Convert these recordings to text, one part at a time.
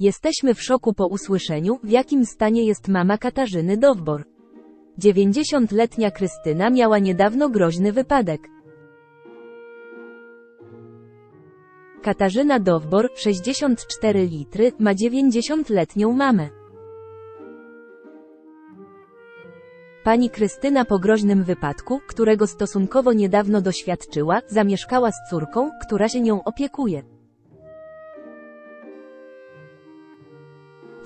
Jesteśmy w szoku po usłyszeniu, w jakim stanie jest mama Katarzyny Dowbor. 90-letnia Krystyna miała niedawno groźny wypadek. Katarzyna Dowbor, 64 litry, ma 90-letnią mamę. Pani Krystyna po groźnym wypadku, którego stosunkowo niedawno doświadczyła, zamieszkała z córką, która się nią opiekuje.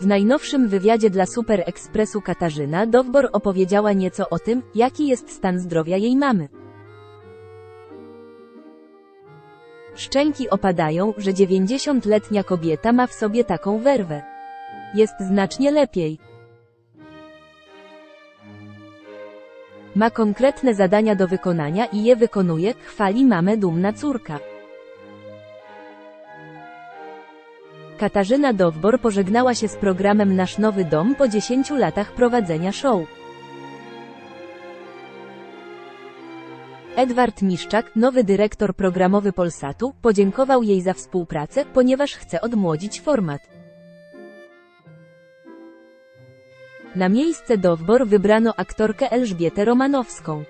W najnowszym wywiadzie dla Super Expressu Katarzyna Dowbor opowiedziała nieco o tym, jaki jest stan zdrowia jej mamy. Szczęki opadają, że 90-letnia kobieta ma w sobie taką werwę. Jest znacznie lepiej. Ma konkretne zadania do wykonania i je wykonuje, chwali mamę dumna córka. Katarzyna Dowbor pożegnała się z programem Nasz Nowy Dom po 10 latach prowadzenia show. Edward Miszczak, nowy dyrektor programowy Polsatu, podziękował jej za współpracę, ponieważ chce odmłodzić format. Na miejsce Dowbor wybrano aktorkę Elżbietę Romanowską.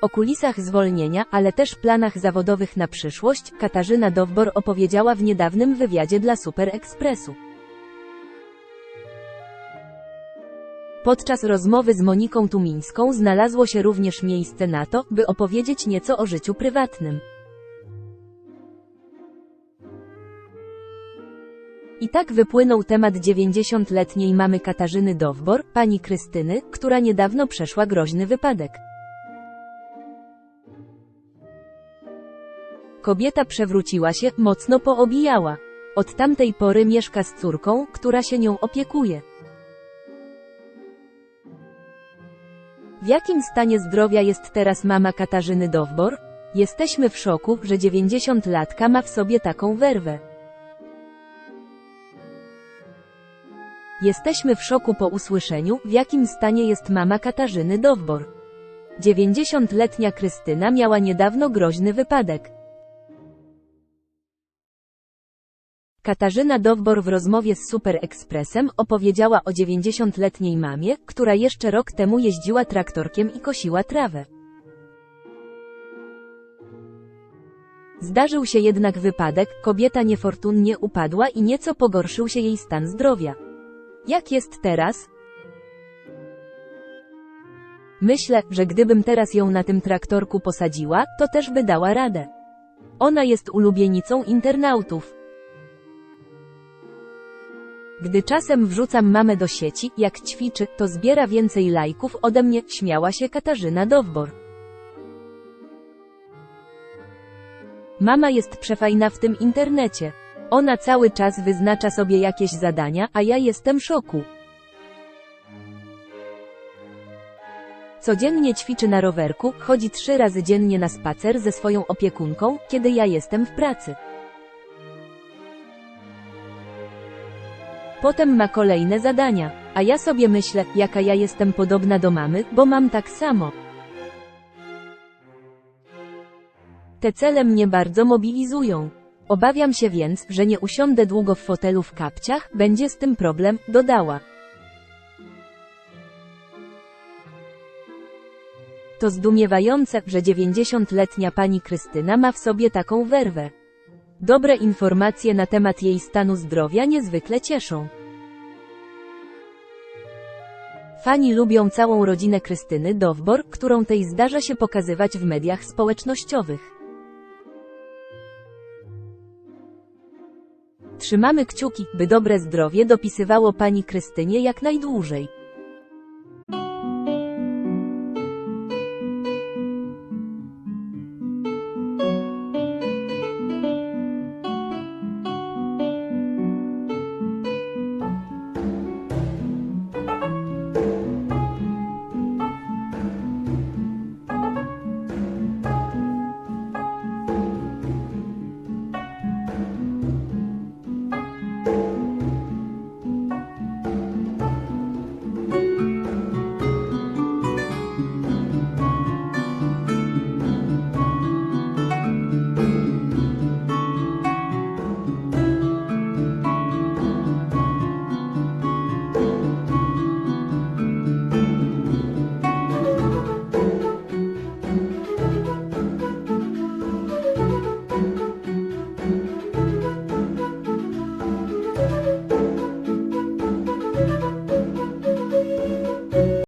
O kulisach zwolnienia, ale też planach zawodowych na przyszłość, Katarzyna Dowbor opowiedziała w niedawnym wywiadzie dla Super Expressu. Podczas rozmowy z Moniką Tumińską znalazło się również miejsce na to, by opowiedzieć nieco o życiu prywatnym. I tak wypłynął temat 90-letniej mamy Katarzyny Dowbor, pani Krystyny, która niedawno przeszła groźny wypadek. Kobieta przewróciła się, mocno poobijała. Od tamtej pory mieszka z córką, która się nią opiekuje. W jakim stanie zdrowia jest teraz mama Katarzyny Dowbor? Jesteśmy w szoku, że 90-latka ma w sobie taką werwę. Jesteśmy w szoku po usłyszeniu, w jakim stanie jest mama Katarzyny Dowbor. 90-letnia Krystyna miała niedawno groźny wypadek. Katarzyna Dowbor w rozmowie z Super Expressem opowiedziała o 90-letniej mamie, która jeszcze rok temu jeździła traktorkiem i kosiła trawę. Zdarzył się jednak wypadek, kobieta niefortunnie upadła i nieco pogorszył się jej stan zdrowia. Jak jest teraz? Myślę, że gdybym teraz ją na tym traktorku posadziła, to też by dała radę. Ona jest ulubienicą internautów. Gdy czasem wrzucam mamę do sieci, jak ćwiczy, to zbiera więcej lajków ode mnie, śmiała się Katarzyna Dowbor. Mama jest przefajna w tym internecie. Ona cały czas wyznacza sobie jakieś zadania, a ja jestem szoku. Codziennie ćwiczy na rowerku, chodzi trzy razy dziennie na spacer ze swoją opiekunką, kiedy ja jestem w pracy. Potem ma kolejne zadania, a ja sobie myślę, jaka ja jestem podobna do mamy, bo mam tak samo. Te cele mnie bardzo mobilizują. Obawiam się więc, że nie usiądę długo w fotelu w kapciach, będzie z tym problem, dodała. To zdumiewające, że 90-letnia pani Krystyna ma w sobie taką werwę. Dobre informacje na temat jej stanu zdrowia niezwykle cieszą. Fani lubią całą rodzinę Krystyny Dowbor, którą tej zdarza się pokazywać w mediach społecznościowych. Trzymamy kciuki, by dobre zdrowie dopisywało pani Krystynie jak najdłużej.